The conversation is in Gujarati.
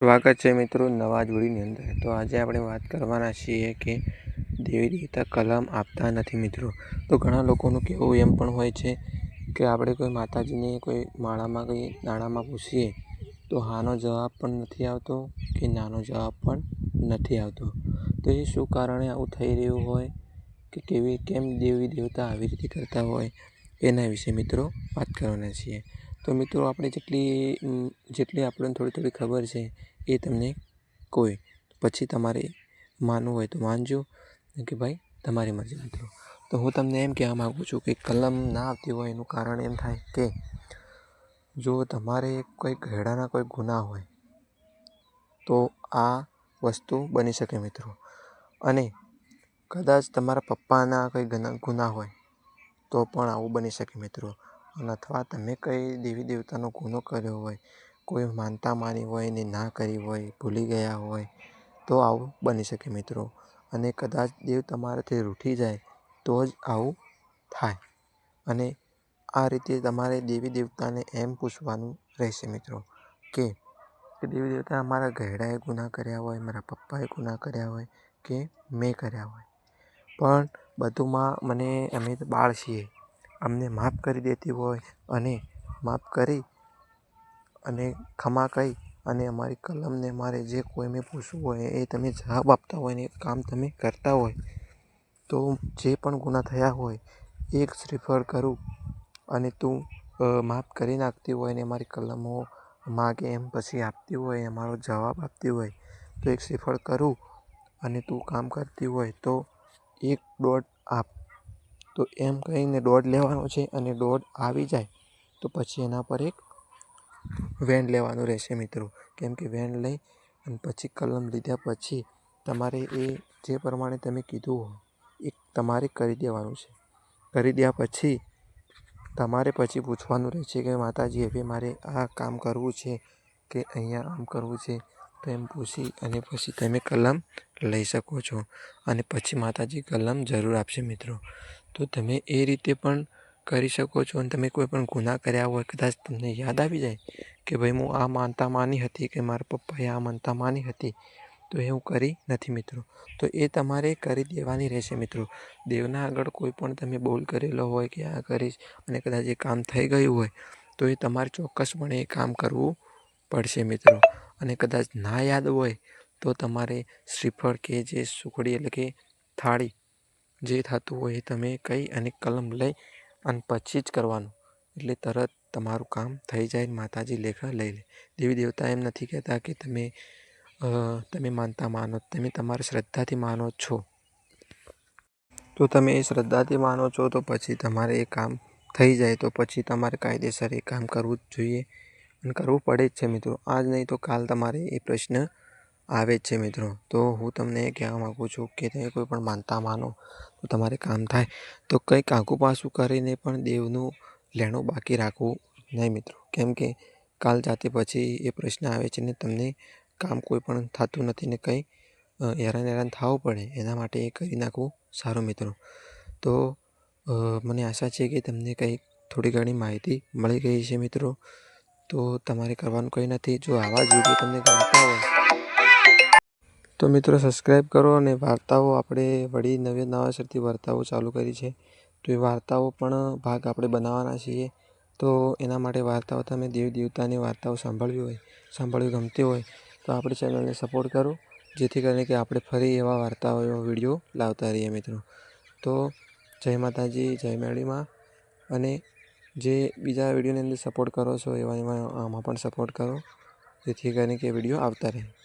સ્વાગત છે મિત્રો નવા જોડીની અંદર. તો આજે આપણે વાત કરવાના છીએ કે દેવી દેવતા કલમ આપતા નથી મિત્રો. તો ઘણા લોકોનું કહેવું એમ પણ હોય છે કે આપણે કોઈ માતાજીને કોઈ માળામાં કોઈ નાણામાં પૂછીએ તો હાનો જવાબ પણ નથી આવતો કે નાનો જવાબ પણ નથી આવતો. તો એ શું કારણે આવું થઈ રહ્યું હોય કે કેવી કેમ દેવી દેવતા આવી રીતે કરતા હોય એના વિશે મિત્રો વાત કરવાના છીએ. તો મિત્રો આપણે જેટલી જેટલી આપણને થોડી થોડી ખબર છે એ તમને કોઈ. પછી તમારે માનવું હોય તો માનજો. કે ભાઈ, તમારી મરજી મિત્રો. તો હું તમને એમ કહેવા માગું છું કે કલમ ના આવતી હોય એનું કારણ એમ થાય કે જો તમારે કોઈ ઘેડાના કોઈ ગુના હોય, તો આ વસ્તુ બની શકે મિત્રો. અને કદાચ તમારા પપ્પાના કંઈ ગુના હોય, તો પણ આવું બની શકે મિત્રો. અને અથવા તમે કંઈ દેવી દેવતાનો ગુનો કર્યો હોય કોઈ માનતા માની હોય ને ના કરી હોય, ભૂલી ગયા હોય, તો આવું બની શકે મિત્રો. અને કદાચ દેવ તમારાથી રૂઠી જાય, તો જ આવું થાય. અને આ રીતે તમારે દેવી દેવતાને એમ પૂછવાનું રહેશે મિત્રો, કે દેવી દેવતા અમારા ઘરડાએ ગુના કર્યા હોય, મારા પપ્પાએ ગુના કર્યા હોય, કે મેં કર્યા હોય. પણ બધુંમાં મને અમે બાળ છીએ. અમને માફ કરી દેતી હોય અને માફ કરી અને ખમા કહી અને અમારી કલમને મારે જે કોઈ મેં પૂછવું હોય એ તમે જવાબ આપતા હોય ને એ કામ તમે કરતા હોય, તો જે પણ ગુના થયા હોય, એક શ્રીફળ કરું અને તું માફ કરી નાખતી હોય ને મારી કલમો માગે એમ પછી આપતી હોય, અમારો જવાબ આપતી હોય, તો એક શ્રીફળ કરું અને તું કામ કરતી હોય તો એક દોઢ આપ. તો એમ કહીને દોઢ લેવાનો છે અને દોઢ આવી જાય, તો પછી એના પર એક વેણ લેવાનું રહેશે મિત્રો. કેમ કે વેણ લઈ અને પછી કલમ લીધા પછી તમારે એ જે પ્રમાણે તમે કીધું એ તમારે કરી દેવાનું છે. કરી દ્યા પછી તમારે પછી પૂછવાનું રહેશે કે માતાજી, હવે મારે આ કામ કરવું છે કે અહીંયા આમ કરવું છે? તો એમ પૂછી અને પછી તમે કલમ લઈ શકો છો. અને પછી માતાજી કલમ જરૂર આપશે મિત્રો. તો તમે એ રીતે પણ કરી શકો છો અને તમે કોઈ પણ ગુના કર્યા હોય, કદાચ તમને યાદ આવી જાય કે ભાઈ હું આ માનતા માની હતી કે મારા પપ્પાએ આ માનતા માની હતી, તો એ હું કરી નથી મિત્રો. તો એ તમારે કરી દેવાની રહેશે મિત્રો. દેવના આગળ કોઈ પણ તમે બોલ કરેલો હોય કે આ કરીશ અને કદાચ એ કામ થઈ ગયું હોય, તો એ તમારે ચોક્કસપણે એ કામ કરવું પડશે મિત્રો. અને કદાચ ના યાદ હોય, તો તમારે શ્રીફળ કે જે સુખડી એટલે કે થાળી જે થતું હોય એ તમે કહી અને કલમ લઈ અને પછી જ કરવાનું. એટલે તરત તમારું કામ થઈ જાય માતાજી લેખા લઈ લે. દેવી દેવતા એમ નથી કહેતા કે તમે તમે માનતા માનો, તમે તમારી શ્રદ્ધાથી માનો છો. તો તમે એ શ્રદ્ધાથી માનો છો તો પછી તમારે એ કામ થઈ જાય તો પછી તમારે કાયદેસર એ કામ કરવું જ જોઈએ. અને કરવું પડે જ છે મિત્રો. આજ નહીં તો કાલ તમારે એ પ્રશ્ન આવે જ છે મિત્રો. તો હું તમને એ કહેવા માગું છું કે તમે કોઈ પણ માનતા માનો તો તમારે કામ થાય. તો કંઈક આઘું પાછું કરીને પણ દેવનું લેણું બાકી રાખવું નહીં મિત્રો. કેમ કે કાલ જાતે પછી એ પ્રશ્ન આવે છે ને તમને કામ કોઈ પણ થતું નથી ને કંઈ હેરાન હેરાન થવું પડે. એના માટે એ કરી નાખવું સારું મિત્રો. તો મને આશા છે કે તમને કંઈક થોડી ઘણી માહિતી મળી ગઈ છે મિત્રો. તો તમારે કરવાનું કંઈ નથી. જો આવા જ વીડિયો તમને ગમતા હોય તો મિત્રો સબસ્ક્રાઈબ કરો અને વાર્તાઓ આપણે વળી નવી નવાસરથી વાર્તાઓ ચાલુ કરી છે. તો એ વાર્તાઓ પણ ભાગ આપણે બનાવવાના છીએ. તો એના માટે વાર્તાઓ તમે દેવ દેવતાની વાર્તાઓ સાંભળવી હોય, સાંભળવી ગમતી હોય, તો આપણી ચેનલને સપોર્ટ કરો. જેથી કરીને કે આપણે ફરી એવા વાર્તાઓ વીડિયો લાવતા રહીએ મિત્રો. તો જય માતાજી, જય મેળીમાં. અને જે બીજા વિડીયોની અંદર સપોર્ટ કરો છો, એવા એમાં આમાં પણ સપોર્ટ કરો. જેથી કરીને કે વીડિયો આવતા રહે.